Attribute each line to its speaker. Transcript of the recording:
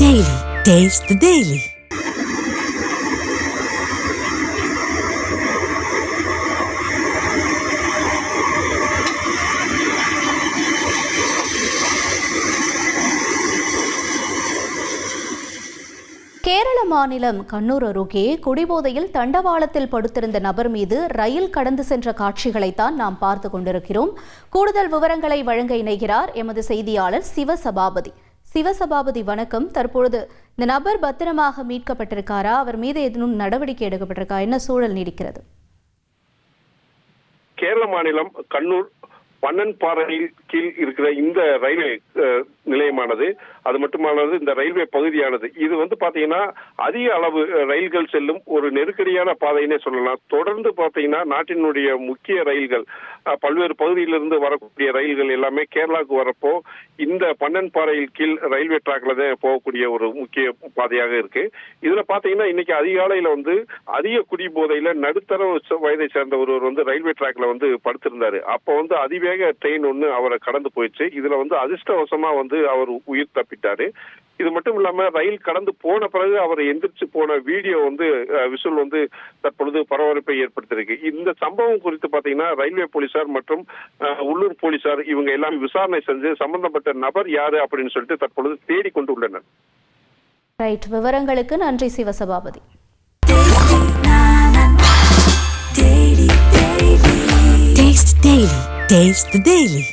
Speaker 1: Taste the Daily.
Speaker 2: Kerala மாநிலம் கண்ணூர் அருகே குடிபோதையில் தண்டவாளத்தில் படுத்திருந்த நபர் மீது ரயில் கடந்து சென்ற காட்சிகளைத்தான் நாம் பார்த்து கொண்டிருக்கிறோம். கூடுதல் விவரங்களை வழங்க இணைகிறார் எமது செய்தியாளர் சிவசபாபதி. சிவசபாபதி வணக்கம். தற்பொழுது இந்த நபர் பத்திரமாக மீட்கப்பட்டிருக்காரா? அவர் மீது எதுவும் நடவடிக்கை எடுக்கப்பட்டிருக்கா? என்ன சூழல் நீடிக்கிறது?
Speaker 3: கேரள மாநிலம் கண்ணூர் பன்னன்பாறையில் கீழ் இருக்கிற இந்த ரயில்வே நிலையமானது அது மட்டுமல்லாது இந்த ரயில்வே பகுதியானது. இது வந்து பாத்தீங்கன்னா அதிக அளவு ரயில்கள் செல்லும் ஒரு நெருக்கடியான பாதைன்னே சொல்லலாம். தொடர்ந்து பாத்தீங்கன்னா நாட்டினுடைய முக்கிய ரயில்கள் பல்வேறு பகுதியிலிருந்து வரக்கூடிய ரயில்கள் எல்லாமே கேரளாவுக்கு வரப்போ இந்த பன்னன்பாறையில் கீழ் ரயில்வே டிராக்ல தான் போகக்கூடிய ஒரு முக்கிய பாதையாக இருக்கு. இதுல பாத்தீங்கன்னா இன்னைக்கு அதிகாலையில வந்து அதிக குடி போதையில நடுத்தர வயதை சேர்ந்த ஒருவர் வந்து ரயில்வே டிராக்ல வந்து படுத்திருந்தாரு. அப்ப வந்து அதிவேக ட்ரெயின் ஒண்ணு அவரை கடந்து போயிடுச்சு. இதுல வந்து அதிர்ஷ்டவசமா வந்து அவர் உயிர் தப்பிட்டாரு. இது மட்டும் இல்லாம ரயில் கடந்து போன பிறகு அவர் எந்திரிச்சு போன வீடியோ வந்து விசுவல் வந்து தற்பொழுது பரபரப்பை ஏற்படுத்தியிருக்கு. இந்த சம்பவம் குறித்து பாத்தீங்கன்னா ரயில்வே போலீசார் மற்றும் உள்ளூர் போலீசார் இவங்க எல்லாம் விசாரணை செஞ்சு சம்பந்தப்பட்ட நபர் யாரு அப்படின்னு சொல்லிட்டு தற்பொழுது தேடி கொண்டு உள்ளனர்
Speaker 2: ரைட் விவரங்களுக்கு நன்றி Sivasabapathi.
Speaker 1: Taste Daily. Taste the Daily.